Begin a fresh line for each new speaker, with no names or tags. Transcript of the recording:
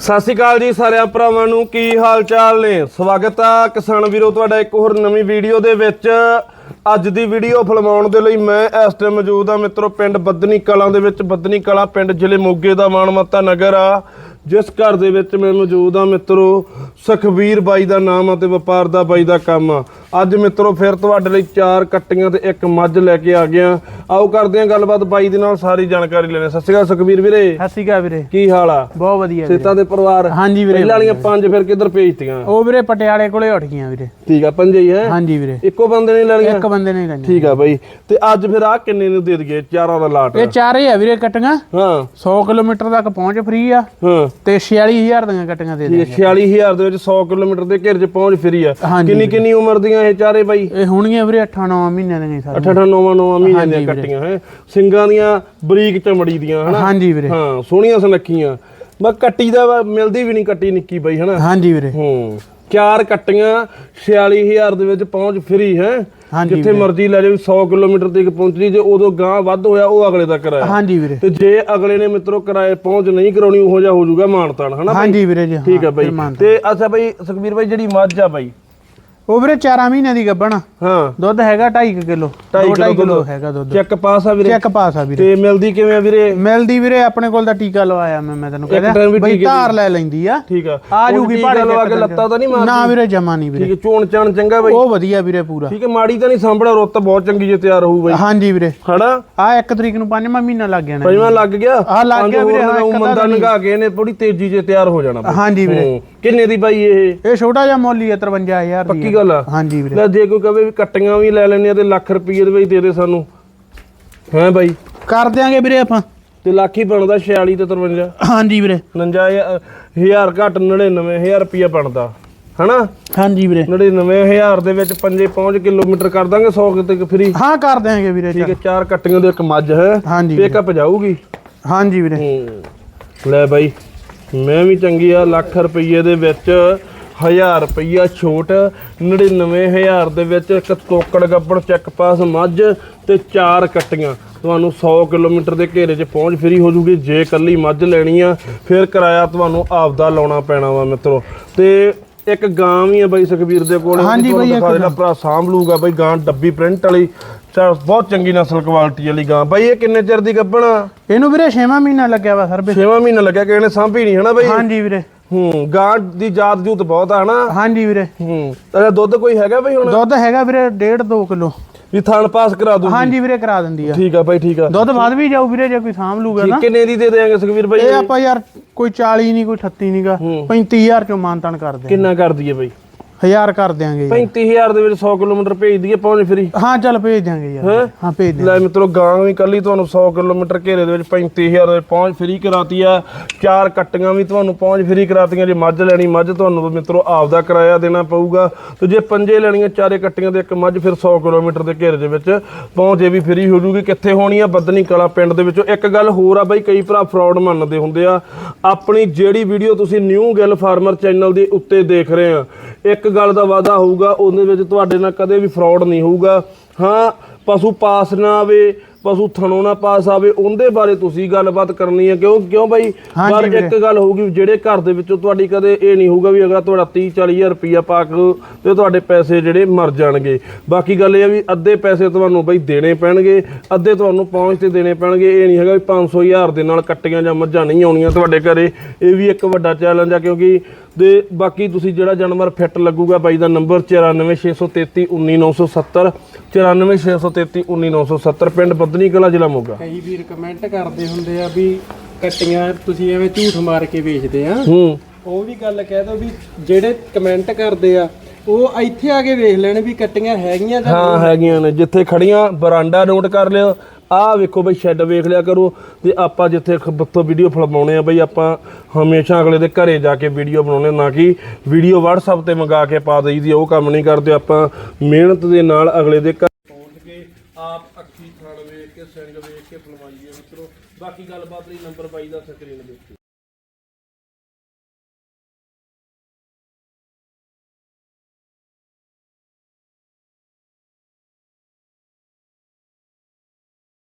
ਸਤਿ ਸ਼੍ਰੀ ਅਕਾਲ ਜੀ ਸਾਰਿਆਂ ਭਰਾਵਾਂ ਨੂੰ, ਕੀ ਹਾਲ ਚਾਲ ਨੇ? ਸਵਾਗਤ ਆ ਕਿਸਾਨ ਵੀਰੋ, ਤੁਹਾਡਾ ਇੱਕ ਹੋਰ ਨਵੀਂ ਵੀਡੀਓ ਦੇ ਵਿੱਚ। ਅੱਜ ਦੀ ਵੀਡੀਓ ਫਿਲਮਾਉਣ ਦੇ ਲਈ ਮੈਂ ਇਸ ਟਾਈਮ ਮੌਜੂਦ ਆ ਮਿੱਤਰੋ, ਪਿੰਡ ਬੱਦਨੀ ਕਲਾਂ ਦੇ ਵਿੱਚ। ਬੱਦਨੀ ਕਲਾਂ ਪਿੰਡ ਜ਼ਿਲ੍ਹੇ ਮੋਗੇ ਦਾ ਮਾਨਮੱਤਾ ਨਗਰ ਆ। ਜਿਸ ਘਰ ਦੇ ਵਿੱਚ ਮੈਂ ਮੌਜੂਦ ਆ ਮਿੱਤਰੋ ਸੁਖਵੀਰ ਬਾਈ ਦਾ ਨਾਮ ਆ ਤੇ ਵਪਾਰ ਦਾ ਬਾਈ ਦਾ ਕੰਮ ਆ। ਅੱਜ ਮਿੱਤਰੋ ਫਿਰ ਤੁਹਾਡੇ ਲਈ ਚਾਰ ਕੱਟੀਆਂ ਤੇ ਇੱਕ ਮੱਝ ਲੈ ਕੇ ਆ ਗਿਆ। ਆਓ ਕਰਦੇ ਆ ਗੱਲਬਾਤ ਬਾਈ ਦੇ ਨਾਲ ਸਾਰੀ ਜਾਣਕਾਰੀ ਲੈਣੇ। ਸਤਿ ਸ਼੍ਰੀ ਅਕਾਲ ਸੁਖਵੀਰ ਵੀਰੇ।
ਸਤਿ ਸ਼੍ਰੀ ਅਕਾਲ ਵੀਰੇ।
ਕੀ ਹਾਲ ਆ?
ਬਹੁਤ ਵਧੀਆ
ਸੇਤਾ ਦੇ ਪਰਿਵਾਰ।
ਹਾਂਜੀ ਵੀਰੇ
ਪਹਿਲਾਂ ਵਾਲੀਆਂ ਪੰਜ ਫਿਰ ਕਿੱਧਰ ਭੇਜਤੀਆਂ
ਉਹ ਵੀਰੇ ਪਟਿਆਲੇ ਕੋਲੇ ਉੱਠ ਗਈਆਂ ਵੀਰੇ।
ਠੀਕ ਆ ਪੰਜੇ ਹੀ ਹੈ?
ਹਾਂਜੀ ਵੀਰੇ।
ਇੱਕੋ ਬੰਦੇ ਨੇ ਲੈਣੀਆਂ
ਇੱਕ ਬੰਦੇ ਨੇ ਲੈਣੀਆਂ
ਠੀਕ ਆ ਬਾਈ। ਤੇ ਅੱਜ ਫਿਰ ਆ ਕਿੰਨੇ ਨੂੰ ਦੇ ਦਈਏ? ਚਾਰਾਂ ਦਾ ਲਾਟ।
ਇਹ ਚਾਰੇ ਆ ਵੀਰੇ ਕਟੀਆਂ।
ਹਾਂ।
100 ਕਿਲੋਮੀਟਰ ਤੱਕ ਪਹੁੰਚ ਫ੍ਰੀ ਆ।
ਹਾਂ।
ਤੇ 46000 ਦੀਆਂ ਕਟੀਆਂ ਦੇ ਦੇ
ਇਹ 46000 ਦੇ ਵਿੱਚ 100 ਕਿਲੋਮੀਟਰ ਦੇ ਘੇਰ 'ਚ ਪਹੁੰਚ ਫਰੀ ਆ। ਕਿੰਨੀ ਕਿੰਨੀ ਉਮਰ ਦੀਆਂ ਇਹ ਚਾਰੇ ਬਾਈ?
ਇਹ ਹੋਣਗੀਆਂ ਵੀਰੇ 8-9 ਮਹੀਨਿਆਂ ਦੀਆਂ ਸਾਰੇ
8 8 9 9 ਮਹੀਨੇ ਦੀਆਂ ਕੱਟੀਆਂ ਹੈ। ਸਿੰਗਾਂ ਦੀਆਂ ਬਰੀਕ ਚਮੜੀ ਦੀਆਂ ਹਨਾ?
ਹਾਂਜੀ ਵੀਰੇ।
ਹਾਂ ਸੋਹਣੀਆਂ ਸੁਨੱਖੀਆਂ। ਬਸ ਕੱਟੀ ਦਾ ਮਿਲਦੀ ਵੀ ਨਹੀਂ ਕੱਟੀ ਨਿੱਕੀ ਬਾਈ ਹਨਾ?
ਹਾਂਜੀ ਵੀਰੇ।
ਹੂੰ। ਚਾਰ ਕੱਟੀਆਂ 46000 ਦੇ ਵਿੱਚ ਪਹੁੰਚ ਫਰੀ ਹੈ।
ਹਾਂਜੀ
ਜਿੱਥੇ ਮਰਜ਼ੀ ਲੈ ਜਾਓ 100 ਕਿਲੋਮੀਟਰ ਤੱਕ ਪਹੁੰਚਣੀ ਜੇ ਉਦੋਂ ਗਾਂ ਵੱਧ ਹੋਇਆ ਉਹ ਅਗਲੇ ਦਾ ਕਿਰਾਇਆ
ਹਾਂਜੀ ਵੀਰੇ।
ਤੇ ਜੇ ਅਗਲੇ ਨੇ ਮਿੱਤਰੋ ਕਿਰਾਏ ਪਹੁੰਚ ਨਹੀਂ ਕਰਾਉਣੀ ਉਹੋ ਜਿਹਾ ਹੋ ਜਾਊਗਾ ਮਾਨਤਾਨ ਹਨਾ
ਹਾਂਜੀ ਵੀਰੇ ਜੀ
ਠੀਕ
ਹਾਂ,
ਬਾਈ। ਤੇ ਅੱਛਾ ਬਾਈ ਸੁਖਬੀਰ ਬਾਈ ਜਿਹੜੀ ਮੱਝ ਆ ਬਾਈ
ਉਹ ਵੀਰੇ 4 ਮਹੀਨਿਆਂ ਦੀ ਗੱਬਣ ਆ।
ਹਾਂ।
ਦੁੱਧ ਹੈਗਾ 2.5 ਕਿਲੋ।
2.5
ਕਿਲੋ ਹੈਗਾ ਦੁੱਧ।
ਚੈੱਕ ਪਾਸ ਆ ਵੀਰੇ।
ਚੈੱਕ ਪਾਸ ਆ ਵੀਰੇ।
ਤੇ ਮਿਲਦੀ ਕਿਵੇਂ ਆ ਵੀਰੇ?
ਮਿਲਦੀ ਵੀਰੇ ਆਪਣੇ ਕੋਲ ਤਾਂ ਟੀਕਾ ਲਵਾਇਆ ਮੈਂ ਮੈਂ ਤੈਨੂੰ ਕਹਿੰਦਾ। ਬਈ ਧਾਰ ਲੈ ਲੈਂਦੀ ਆ।
ਠੀਕ ਆ।
ਆ
ਹੁਣ
ਜੂਗੀ
ਗੱਲ ਆ ਕੇ ਲੱਤਾਂ ਤਾਂ ਨਹੀਂ ਮਾਰਦੀ?
ਨਾ ਵੀਰੇ ਜਮਾ ਨਹੀਂ ਵੀਰੇ।
ਠੀਕ ਹੈ ਚੋਣ ਚਾਣ ਚੰਗਾ ਬਾਈ।
ਉਹ ਵਧੀਆ ਵੀਰੇ ਪੂਰਾ।
ਠੀਕ ਹੈ ਮਾੜੀ ਤਾਂ ਨਹੀਂ ਸਾਂਭੜਾ ਰੁੱਤ ਬਹੁਤ ਚੰਗੀ ਜੇ ਤਿਆਰ ਹੋਊ ਬਾਈ।
ਹਾਂਜੀ ਵੀਰੇ।
ਹਨਾ?
ਆ ਇੱਕ ਤਰੀਕ ਨੂੰ ਪੰਜਵਾਂ ਮਹੀਨਾ ਲੱਗ ਜਾਣਾ
ਪੰਜਵਾਂ ਲੱਗ ਗਿਆ?
ਆਹ ਲੱਗ ਗਿਆ ਵੀਰੇ, ਹਾਂ, ਇੱਕ
ਮੰਦਾ ਨਗਾ ਕੇ ਇਹਨੇ ਥੋੜੀ ਤੇਜ਼ੀ 'ਚ ਤਿਆਰ ਹੋ ਜਾਣਾ।
ਹਾਂਜੀ ਵੀਰੇ।
ਕਿੰਨੇ ਦੀ ਬਾਈ ਇਹ?
ਇਹ ਛੋਟਾ ਜਿਹਾ ਮੁੱਲ ਹੀ ਹੈ 53000 ਦੀ
ਪੱਕੀ ਗੱਲ ਆ?
ਹਾਂਜੀ ਵੀਰੇ।
ਲੈ ਜੇ ਕੋਈ ਕਵੇ ਵੀ ਕੱਟੀਆਂ ਵੀ ਲੈ ਲੈਣੇ ਆ ਤੇ ਲੱਖ ਰੁਪਏ ਦੇ ਵਿੱਚ ਦੇ ਦੇ ਸਾਨੂੰ। ਹੈ ਬਾਈ?
ਕਰ ਦਿਆਂਗੇ ਵੀਰੇ ਆਪਾਂ।
ਤੇ ਲੱਖ ਹੀ ਬਣਦਾ 46 ਤੇ 53
ਹਾਂਜੀ ਵੀਰੇ।
59000 ਘੱਟ 99000 ਰੁਪਏ ਬਣਦਾ। ਹਨਾ?
ਹਾਂਜੀ ਵੀਰੇ।
99000 ਦੇ ਵਿੱਚ ਪੰਜੇ ਪਹੁੰਚ ਕਿਲੋਮੀਟਰ ਕਰ ਦਾਂਗੇ 100 ਕਿਤੇ ਫਰੀ
ਹਾਂ ਕਰ ਦਿਆਂਗੇ ਵੀਰੇ
ਠੀਕ ਹੈ ਚਾਰ ਕੱਟੀਆਂ ਦੇ ਇੱਕ ਮੱਝ ਹੈ।
ਹਾਂਜੀ
ਪਿਕਅਪ ਜਾਊਗੀ।
ਹਾਂਜੀ ਵੀਰੇ।
ਲੈ ਬਾਈ। ਮੈਂ ਵੀ ਚੰਗੀ ਆ, ਲੱਖ ਰੁਪਏ ਦੇ ਵਿੱਚ 1000 ਰੁਪਈਆ ਛੋਟ 99000 ਦੇ ਵਿੱਚ ਇੱਕ ਤੋਕੜ ਗੱਬੜ ਚੈੱਕ ਪਾਸ ਮੱਝ ਤੇ ਚਾਰ ਕੱਟੀਆਂ। ਤੁਹਾਨੂੰ 100 ਕਿਲੋਮੀਟਰ ਦੇ ਘੇਰੇ 'ਚ ਪਹੁੰਚ ਫਰੀ ਹੋ ਜੂਗੀ, ਜੇ ਕੱਲੀ ਮੱਝ ਲੈਣੀ ਆ, ਫਿਰ ਕਿਰਾਇਆ ਤੁਹਾਨੂੰ ਆਪਦਾ ਲਾਉਣਾ ਪੈਣਾ ਵਾ ਮਿੱਤਰੋ। ਤੇ ਇੱਕ ਗਾਂ ਵੀ ਆ ਬਾਈ ਸੁਖਵੀਰ ਦੇ ਕੋਲ
ਹਾਂਜੀ ਬਾਈ, ਇੱਕ
ਜਿਹੜਾ ਭਰਾ ਸਾਂਭ ਲੂਗਾ ਬਾਈ ਗਾਂ ਡੱਬੀ ਪ੍ਰਿੰਟ ਵਾਲੀ ਚਾ ਬਹੁਤ ਚੰਗੀ ਨਸਲ ਕੁਆਲਿਟੀ ਵਾਲੀ ਗਾਂ। ਬਾਈ ਇਹ ਕਿੰਨੇ ਚਿਰ ਦੀ ਗੱਭਣਾ
ਇਹਨੂੰ ਵੀਰੇ 6ਵਾਂ ਮਹੀਨਾ ਲੱਗਿਆ ਵਾ ਸਰ
6ਵਾਂ ਮਹੀਨਾ ਲੱਗਿਆ ਕਿ ਇਹਨੇ ਸਾਂਭੀ ਨਹੀਂ ਹਨਾ ਬਾਈ?
ਹਾਂਜੀ ਵੀਰੇ।
ਹੂੰ ਗਾਂ ਦੀ ਜਾਤ ਜੂਤ ਬਹੁਤ ਆ ਹਨਾ?
ਹਾਂਜੀ ਵੀਰੇ।
ਹੂੰ ਤਾਂ ਦੁੱਧ ਕੋਈ ਹੈਗਾ ਬਈ ਹੁਣ?
ਦੁੱਧ ਹੈਗਾ ਵੀਰੇ 1.5 2 ਕਿਲੋ।
ਵੀ ਥਣ ਪਾਸ ਕਰਾ ਦੂੰ
ਹਾਂਜੀ ਵੀਰੇ ਕਰਾ ਦਿੰਦੀ ਆ।
ਠੀਕ ਆ ਬਾਈ ਠੀਕ ਆ।
ਦੁੱਧ ਵੱਧ ਵੀ ਜਾਊ ਵੀਰੇ ਜੇ ਕੋਈ ਸਾਂਭ ਲੂਗਾ ਨਾ
ਕਿੰਨੇ ਦੀ ਦੇ ਦੇਾਂਗੇ ਸੁਖਵੀਰ ਬਾਈ?
ਇਹ ਆਪਾਂ ਯਾਰ ਕੋਈ 40 ਨਹੀਂ ਕੋਈ 38 ਨਹੀਂਗਾ 35000 ਚੋਂ ਮਾਨਤਨ ਕਰਦੇ
ਕਿੰਨਾ ਕਰ ਦਈਏ ਬਾਈ?
ਹਜ਼ਾਰ ਕਰ ਦਿਆਂਗੇ ਯਾਰ।
35000 ਦੇ ਵਿੱਚ 100 ਕਿਲੋਮੀਟਰ ਭੇਜ ਦਈਏ ਪਹੁੰਚ ਫਰੀ।
ਹਾਂ ਚੱਲ ਭੇਜ ਦਿਆਂਗੇ ਯਾਰ। ਹਾਂ? ਭੇਜ ਦਿਆਂਗੇ।
ਲੈ ਮਿੱਤਰੋ ਗਾਂ ਵੀ ਕੱਲੀ ਤੁਹਾਨੂੰ 100 ਕਿਲੋਮੀਟਰ ਘੇਰੇ ਦੇ ਵਿੱਚ 35000 ਦੇ ਪਹੁੰਚ ਫਰੀ ਕਰਾਤੀ ਆ। ਚਾਰ ਕੱਟੀਆਂ ਵੀ ਤੁਹਾਨੂੰ ਪਹੁੰਚ ਫਰੀ ਕਰਾਤੀਆਂ ਜੇ ਮੱਝ ਲੈਣੀ ਮੱਝ ਤੁਹਾਨੂੰ ਮਿੱਤਰੋ ਆਪਦਾ ਕਿਰਾਇਆ ਦੇਣਾ ਪਊਗਾ। ਤੇ ਜੇ ਪੰਜੇ ਲੈਣੀਆਂ ਚਾਰੇ ਕੱਟੀਆਂ ਤੇ ਇੱਕ ਮੱਝ ਫਿਰ 100 ਕਿਲੋਮੀਟਰ ਦੇ ਘੇਰੇ ਦੇ ਵਿੱਚ ਪਹੁੰਚ ਇਹ ਵੀ ਫਰੀ ਹੋ ਜੂਗੀ। ਕਿੱਥੇ ਹੋਣੀ ਆ? ਬੱਦਨੀ ਕਲਾ ਪਿੰਡ ਦੇ ਵਿੱਚੋਂ। ਇੱਕ ਗੱਲ ਹੋਰ ਆ ਬਾਈ ਕਈ ਭਰਾ ਫਰਾਡ ਮੰਨਦੇ ਹੁੰਦੇ ਆ। ਆਪਣੀ ਜਿਹੜੀ ਵੀਡੀਓ ਤੁਸੀਂ ਨਿਊ ਗਿੱਲ ਫਾਰਮਰ ਚੈਨਲ ਦੇ ਉੱਤੇ ਦੇਖ ਰਹੇ ਆ ਇੱਕ ਗੱਲ ਦਾ ਵਾਅਦਾ ਹੋਊਗਾ, ਉਹਦੇ ਵਿੱਚ ਤੁਹਾਡੇ ਨਾਲ ਕਦੇ ਵੀ ਫਰਾਡ ਨਹੀਂ ਹੋਊਗਾ। ਹਾਂ, ਪਸ਼ੂ ਪਾਸ ਨਾ ਆਵੇ ਪਸ਼ੂ ਥਣੋਂ ਨਾ ਪਾਸ ਆਵੇ ਉਹਦੇ ਬਾਰੇ ਤੁਸੀਂ ਗੱਲਬਾਤ ਕਰਨੀ ਹੈ। ਕਿਉਂ ਕਿਉਂ ਬਾਈ? ਪਰ ਇੱਕ ਗੱਲ ਹੋਊਗੀ ਜਿਹੜੇ ਘਰ ਦੇ ਵਿੱਚੋਂ ਤੁਹਾਡੀ ਕਦੇ ਇਹ ਨਹੀਂ ਹੋਊਗਾ ਵੀ ਅਗਰ ਤੁਹਾਡਾ 30 40000 ਰੁਪਈਆ ਪਾ ਕੇ ਤੇ ਤੁਹਾਡੇ ਪੈਸੇ ਜਿਹੜੇ ਮਰ ਜਾਣਗੇ। ਬਾਕੀ ਗੱਲ ਇਹ ਆ ਵੀ ਅੱਧੇ ਪੈਸੇ ਤੁਹਾਨੂੰ ਬਾਈ ਦੇਣੇ ਪੈਣਗੇ ਅੱਧੇ ਤੁਹਾਨੂੰ ਪਹੁੰਚ ਤੇ ਦੇਣੇ ਪੈਣਗੇ। ਇਹ ਨਹੀਂ ਹੈਗਾ ਵੀ 500000 ਦੇ ਨਾਲ ਕੱਟੀਆਂ ਜਾਂ ਮੱਝਾਂ ਨਹੀਂ ਆਉਣੀਆਂ ਤੁਹਾਡੇ ਘਰੇ। ਇਹ ਵੀ ਇੱਕ ਵੱਡਾ ਚੈਲੰਜ ਆ ਕਿਉਂਕਿ ਦੇ ਬਾਕੀ ਤੁਸੀਂ ਜਿਹੜਾ ਜਾਨਵਰ ਫਿੱਟ ਲੱਗੂਗਾ ਬਾਈ ਦਾ ਨੰਬਰ 9463319970 9463319970 ਪਿੰਡ ਬੱਦਨੀ ਕਲਾ ਜ਼ਿਲ੍ਹਾ ਮੋਗਾ।
ਕਈ ਵੀਰ ਕਮੈਂਟ ਕਰਦੇ ਹੁੰਦੇ ਆ ਵੀ ਕੱਟੀਆਂ ਤੁਸੀਂ ਐਵੇਂ ਝੂਠ ਮਾਰ ਕੇ ਵੇਚਦੇ ਆ।
ਹੂੰ।
ਉਹ ਵੀ ਗੱਲ ਕਹਿ ਦੋ ਵੀ ਜਿਹੜੇ ਕਮੈਂਟ ਕਰਦੇ ਆ ਉਹ ਇੱਥੇ ਆ ਕੇ ਵੇਖ ਲੈਣ ਵੀ ਕੱਟੀਆਂ ਹੈਗੀਆਂ ਜਾਂ
ਹਾਂ ਹੈਗੀਆਂ ਨੇ। ਜਿੱਥੇ ਖੜੀਆਂ ਬਰਾਂਡਾ ਨੋਟ ਕਰ ਲਿਓ ਆਹ ਵੇਖੋ ਬਈ ਸ਼ੈੱਡ ਵੇਖ ਲਿਆ ਕਰੋ ਤੇ ਆਪਾਂ ਜਿੱਥੇ ਬੱਤੋਂ ਵੀਡੀਓ ਫਿਲਮਾਉਣੇ ਆ ਬਈ ਆਪਾਂ ਹਮੇਸ਼ਾ ਅਗਲੇ ਦੇ ਘਰੇ ਜਾ ਕੇ ਵੀਡੀਓ ਬਣਾਉਣੇ ਨਾ ਕਿ ਵੀਡੀਓ WhatsApp ਤੇ ਮੰਗਾ ਕੇ ਪਾ ਦਈਦੀ ਆ, ਉਹ ਕੰਮ ਨਹੀਂ ਕਰਦੇ ਆਪਾਂ ਮਿਹਨਤ ਦੇ ਨਾਲ ਅਗਲੇ ਦੇ ਘਰ ਪਹੁੰਚ ਕੇ ਆਪ ਅੱਖੀ ਥਣ ਵੇਖ ਕੇ ਸਿੰਘ ਵੇਖ ਕੇ ਫਿਲਮਾਈਏ ਮਿੱਤਰੋ। ਬਾਕੀ ਗੱਲਬਾਤ ਲਈ ਨੰਬਰ ਬਾਈ ਦਾ ਸਕਰੀਨ ਦੇ ਉੱਤੇ।